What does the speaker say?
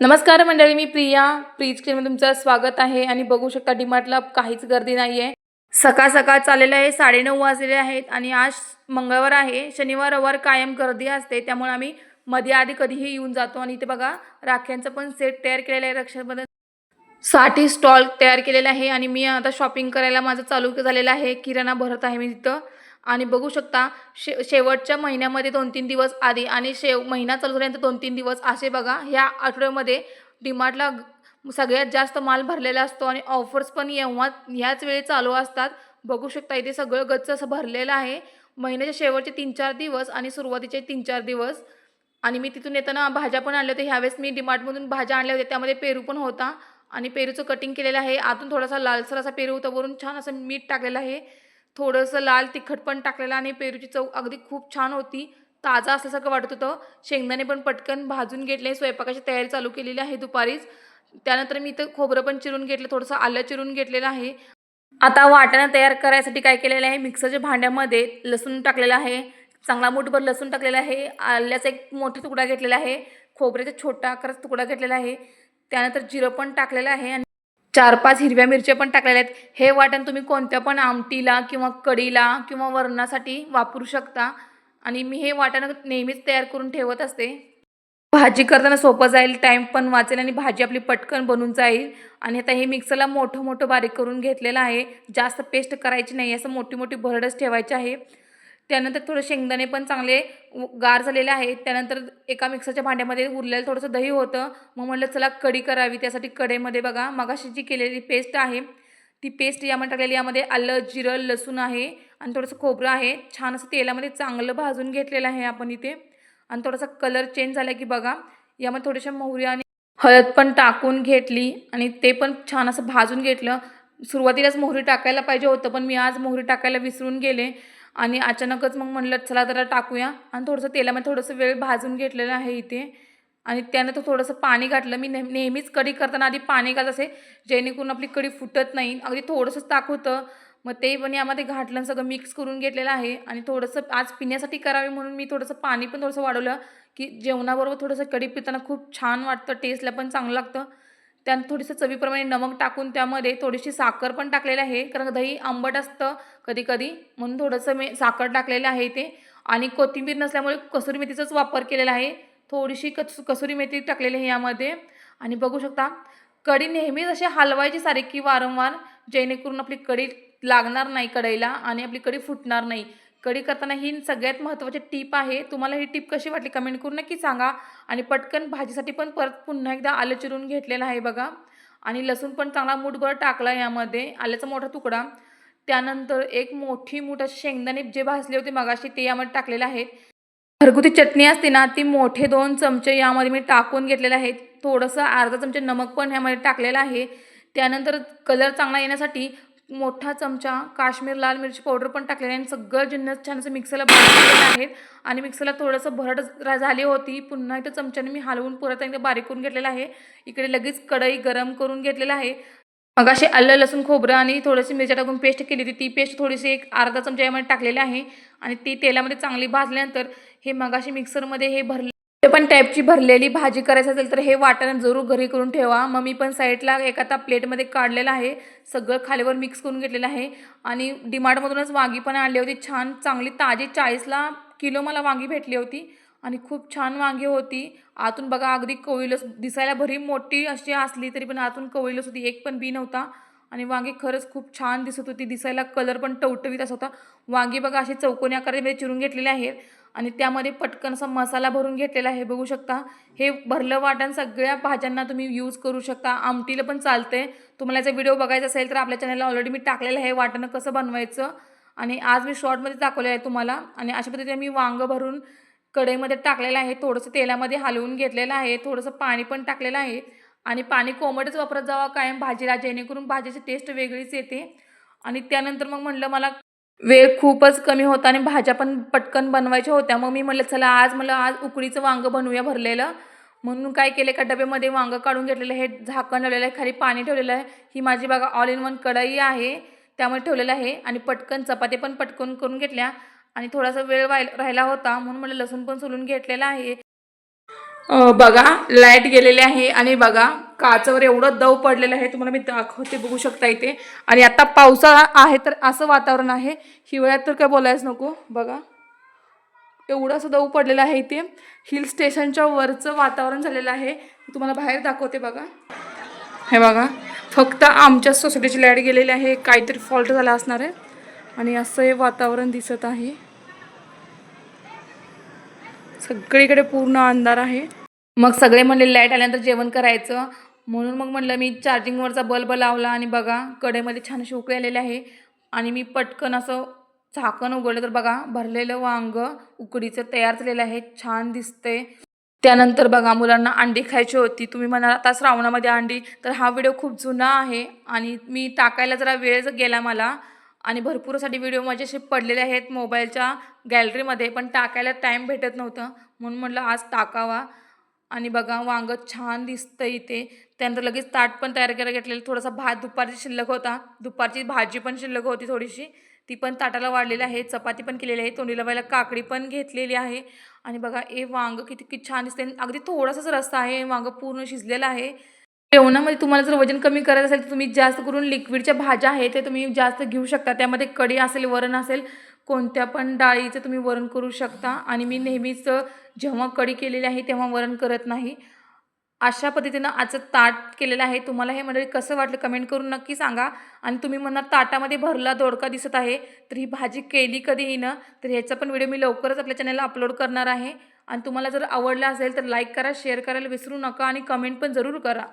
नमस्कार मंडळी मी प्रिया. प्रीज किचनमध्ये तुमचं स्वागत आहे आणि बघू शकता डीमार्टला काहीच गर्दी नाही आहे सकाळ सकाळ चाललेलं आहे साडेनऊ वाजलेले आहेत आणि आज मंगळवार आहे. शनिवार रविवार कायम गर्दी असते त्यामुळे आम्ही मध्ये आधी कधीही येऊन जातो आणि इथे बघा राख्यांचं पण सेट तयार केलेलं आहे रक्षाबंधनसाठी स्टॉल तयार केलेला आहे आणि मी आता शॉपिंग करायला माझं चालू झालेलं आहे. किराणा भरत आहे मी तिथं. आणि बघू शकता शे शेवटच्या महिन्यामध्ये दोन तीन दिवस आधी आणि शेव महिना चालू झाल्यानंतर दोन तीन दिवस असे बघा ह्या आठवड्यामध्ये डीमार्टला सगळ्यात जास्त माल भरलेला असतो आणि ऑफर्स पण येव्हा ह्याच वेळी चालू असतात. बघू शकता इथे सगळं गच्च असं भरलेलं आहे. महिन्याच्या शेवटचे तीन चार दिवस आणि सुरुवातीचे तीन चार दिवस. आणि मी तिथून येताना भाज्या पण आणल्या होत्या. ह्यावेळेस मी डिमार्टमधून भाज्या आणल्या होत्या. त्यामध्ये पेरू पण होता आणि पेरूचं कटिंग केलेलं आहे. आतून थोडासा लालसर असा पेरू होता. वरून छान असं मीठ टाकलेलं आहे. थोडंसं लाल तिखट पण टाकलेलं आणि पेरूची चव अगदी खूप छान होती. ताजा असल्यासारखं वाटत होतं. शेंगदाणे पण पटकन भाजून घेतले. स्वयंपाकाची तयारी चालू केलेली आहे दुपारीच. त्यानंतर मी इथं खोबरं पण चिरून घेतलं. थोडंसं आलं चिरून घेतलेलं आहे. आता वाटाणा तयार करायसाठी काय केलेलं आहे? मिक्सरच्या भांड्यामध्ये लसूण टाकलेलं आहे. चांगला मूठभर लसूण टाकलेला आहे. आल्याचा एक मोठा तुकडा घेतलेला आहे. खोबऱ्याचा छोटा आकाराचा तुकडा घेतलेला आहे. त्यानंतर जिरं पण टाकलेलं आहे आणि चार पाच हिरव्या मिरच्या पण टाकलेल्या आहेत. हे वाटण तुम्ही कोणत्या पण आमटीला किंवा कढीला किंवा वरणासाठी वापरू शकता. आणि मी हे वाटण नेहमीच तयार करून ठेवत असते. भाजी करताना सोपं जाईल टाईम पण वाचेल आणि भाजी आपली पटकन बनून जाईल. आणि आता हे मिक्सरला मोठं मोठं बारीक करून घेतलेलं आहे. जास्त पेस्ट करायची नाही असं मोठी मोठी भरडच ठेवायची आहे. त्यानंतर थोडं शेंगदाणे पण चांगले गार झालेले आहेत. त्यानंतर एका मिक्सरच्या भांड्यामध्ये उरलेलं थोडंसं दही होतं. मग म्हटलं चला कढी करावी. त्यासाठी कढईमध्ये बघा मगाशी जी केलेली पेस्ट आहे ती पेस्ट यामध्ये टाकलेली. यामध्ये आलं जिरं लसूण आहे आणि थोडंसं खोबरं आहे. छान असं तेलामध्ये चांगलं भाजून घेतलेलं आहे आपण इथे. आणि थोडासा कलर चेंज झाला की बघा यामध्ये थोड्याशा मोहऱ्या आणि हळद पण टाकून घेतली आणि ते पण छान असं भाजून घेतलं. सुरुवातीलाच मोहरी टाकायला पाहिजे होतं पण मी आज मोहरी टाकायला विसरून गेले. आणि अचानकच मग म्हणलं चला जरा टाकूया. आणि थोडंसं तेलामध्ये थोडंसं वेळ भाजून घेतलेलं आहे इथे. आणि त्यानं तर थोडंसं पाणी घातलं. मी नेह नेहमीच कढी करताना आधी पाणी घालत असे जेणेकरून आपली कढी फुटत नाही. अगदी थोडंसंच ताक होतं. मग ते पण यामध्ये घातलं आणि सगळं मिक्स करून घेतलेलं आहे. आणि थोडंसं आज पिण्यासाठी करावे म्हणून मी थोडंसं पाणी पण थोडंसं वाढवलं की जेवणाबरोबर थोडंसं कढी पिताना खूप छान वाटतं टेस्टला पण चांगलं लागतं. त्यात थोडंसं चवीप्रमाणे नमक टाकून त्यामध्ये थोडीशी साखर पण टाकलेली आहे. कारण दही आंबट असतं कधी कधी म्हणून थोडंसं मी साखर टाकलेलं आहे ते आणि कोथिंबीर नसल्यामुळे कसुरी मेथीचाच वापर केलेला आहे. थोडीशी कस कसुरी मेथी टाकलेली आहे यामध्ये. आणि बघू शकता कढी नेहमीच अशी हलवायची सारखी वारंवार जेणेकरून आपली कढी लागणार नाही कढईला आणि आपली कढी फुटणार नाही. कढी करताना ही सगळ्यात महत्त्वाची टीप आहे. तुम्हाला ही टीप कशी वाटली कमेंट करून नक्की सांगा. आणि पटकन भाजीसाठी पण परत पुन्हा एकदा आलं चिरून घेतलेलं आहे बघा. आणि लसूण पण चांगला मूठभर टाकला यामध्ये. आल्याचा मोठा तुकडा. त्यानंतर एक मोठी मूठ असे शेंगदाणे जे भाजले होते मगाशी ते यामध्ये टाकलेले आहेत. घरगुती चटणी असते ना ती मोठे दोन चमचे यामध्ये मी टाकून घेतलेले आहेत. थोडंसं अर्धा चमचे नमक पण ह्यामध्ये टाकलेलं आहे. त्यानंतर कलर चांगला येण्यासाठी मोठा चमचा काश्मीर लाल मिरची पावडर पण टाकलेली आहे आणि सगळं जिन्नस छान असं मिक्सरला बारीक आहेत आणि मिक्सरला थोडंसं भरड झाली होती. पुन्हा इथं चमच्याने मी हलवून परत एकदा बारीक करून घेतलेलं आहे. इकडे लगेच कढई गरम करून घेतलेलं आहे. मग असे आलं लसूण खोबरं आणि थोडीशी मिरच्या टाकून पेस्ट केली होती. ती पेस्ट थोडीशी एक अर्धा चमचा यामध्ये टाकलेली आहे. आणि ती तेलामध्ये चांगली भाजल्यानंतर हे मगाशी मिक्सरमध्ये हे भरले पण टाईपची भरलेली भाजी करायची असेल तर हे वाटण जरूर घरी करून ठेवा. मग मी पण साईडला एक आता प्लेटमध्ये काढलेलं आहे. सगळं खालीवर मिक्स करून घेतलेलं आहे. आणि डिमार्टमधूनच वांगी पण आणली होती. छान चांगली ताजी चाळीसला किलो मला वांगी भेटली होती. आणि खूप छान वांगी होती. आतून बघा अगदी कवळीलच दिसायला भरी मोठी अशी असली तरी पण आतून कवळीलच होती. एक पण बी नव्हता. आणि वांगी खरंच खूप छान दिसत होती. दिसायला कलर पण टवटवीत असा होता. वांगी बघा अशी चौकोनी आकारामध्ये चिरून घेतलेले आहेत आणि त्यामध्ये पटकन असा मसाला भरून घेतलेला आहे. बघू शकता हे भरलं वाटण सगळ्या भाज्यांना तुम्ही यूज करू शकता. आमटीला पण चालते तुम्हाला याचा व्हिडिओ बघायचा असेल तर आपल्या चॅनलला ऑलरेडी मी टाकलेलं आहे वाटणं कसं बनवायचं. आणि आज मी शॉर्टमध्ये दाखवलेलं आहे तुम्हाला. आणि अशा पद्धतीने मी वांगं भरून कढईमध्ये टाकलेलं आहे. थोडंसं तेलामध्ये हलवून घेतलेलं आहे. थोडंसं पाणी पण टाकलेलं आहे. आणि पाणी कोमटच वापरत जावा कायम भाजीला जेणेकरून भाजीची टेस्ट वेगळीच येते. आणि त्यानंतर मग म्हणलं मला वेळ खूपच कमी होता आणि भाज्या पण पटकन बनवायच्या होत्या. मग मी म्हटलं चला आज मला आज उकडीचं वांगं बनवूया भरलेलं. म्हणून काय केलं एका डब्यामध्ये वांगं काढून घेतलेलं हे झाकण ठेवलेलं आहे खाली पाणी ठेवलेलं आहे. ही माझी बघा ऑल इन वन कढई आहे. त्यामुळे ठेवलेलं आहे आणि पटकन चपाती पण पटकन करून घेतल्या. आणि थोडासा वेळ व्हाय राहिला होता म्हणून मला लसूण पण सोलून घेतलेला आहे. बघा लाइट गेलेली आहे आणि बघा काचावर एवढं दव पडलेलं आहे तुम्हाला मी दाखवते बघू शकता इथे. आणि आता पावसाळा आहे तर असं वातावरण आहे. हिवाळ्यात तर काय बोलायच नको बघा. एवढं असं दव पडलेलं आहे इथे. हिल स्टेशनच्या वरचं वातावरण झालेलं आहे. तुम्हाला बाहेर दाखवते बघा. हे बघा फक्त आमच्या सोसायटीची लाइट गेलेली आहे. काहीतरी फॉल्ट झाला असणार आहे. आणि असं हे वातावरण दिसत आहे. सगळीकडे पूर्ण अंधार आहे. मग सगळे म्हणले लाइट आल्यानंतर जेवण करायचं. म्हणून मग म्हणलं मी चार्जिंगवरचा बल्ब लावला आणि बघा कडेमध्ये छान अशी उकळी आहे आणि मी पटकन असं झाकण उघडलं तर बघा भरलेलं वांग उकडीचं तयार झालेलं आहे छान दिसते त्यानंतर बघा मुलांना अंडी खायची होती. तुम्ही म्हणाल आता श्रावणामध्ये अंडी. तर हा व्हिडिओ खूप जुना आहे आणि मी टाकायला जरा वेळ गेला मला आणि भरपूरसाठी व्हिडिओ माझे असे पडलेले आहेत मोबाईलच्या गॅलरीमध्ये पण टाकायला टाईम भेटत नव्हतं. म्हणून म्हटलं आज टाकावा. आणि बघा वांग छान दिसतं इथे. त्यानंतर लगेच ताट पण तयार करायला घेतलेलं. थोडासा भात दुपारची शिल्लक होता. दुपारची भाजी पण शिल्लक होती थोडीशी. ती पण ताटाला वाढलेली आहे. चपाती पण केलेली आहे. तोंडीला व्हायला काकडी पण घेतलेली आहे. आणि बघा ए वांग किती किती छान दिसते अगदी थोडासाच रस्ता आहे. वांग पूर्ण शिजलेलं आहे. जेवणामध्ये तुम्हाला जर वजन कमी करायचं असेल तर तुम्ही जास्त करून लिक्विडच्या भाज्या आहेत ते तुम्ही जास्त घेऊ शकता. त्यामध्ये कढी असेल वरण असेल कोणत्या पण डाळीचं तुम्ही वरण करू शकता. आणि मी नेहमीच जेव्हा कढी केलेली आहे तेव्हा वरण करत नाही. अशा पद्धतीनं आजचं ताट केलेलं आहे. तुम्हाला हे मंडळी कसं वाटलं कमेंट करून नक्की सांगा. आणि तुम्ही म्हणणार ताटामध्ये भरला दोडका दिसत आहे तर ही भाजी केली कधी ना तर ह्याचा पण व्हिडिओ मी लवकरच आपल्या चॅनलला अपलोड करणार आहे. आणि तुम्हाला जर आवडला असेल तर लाईक करा शेअर करायला विसरू नका आणि कमेंट पण जरूर करा.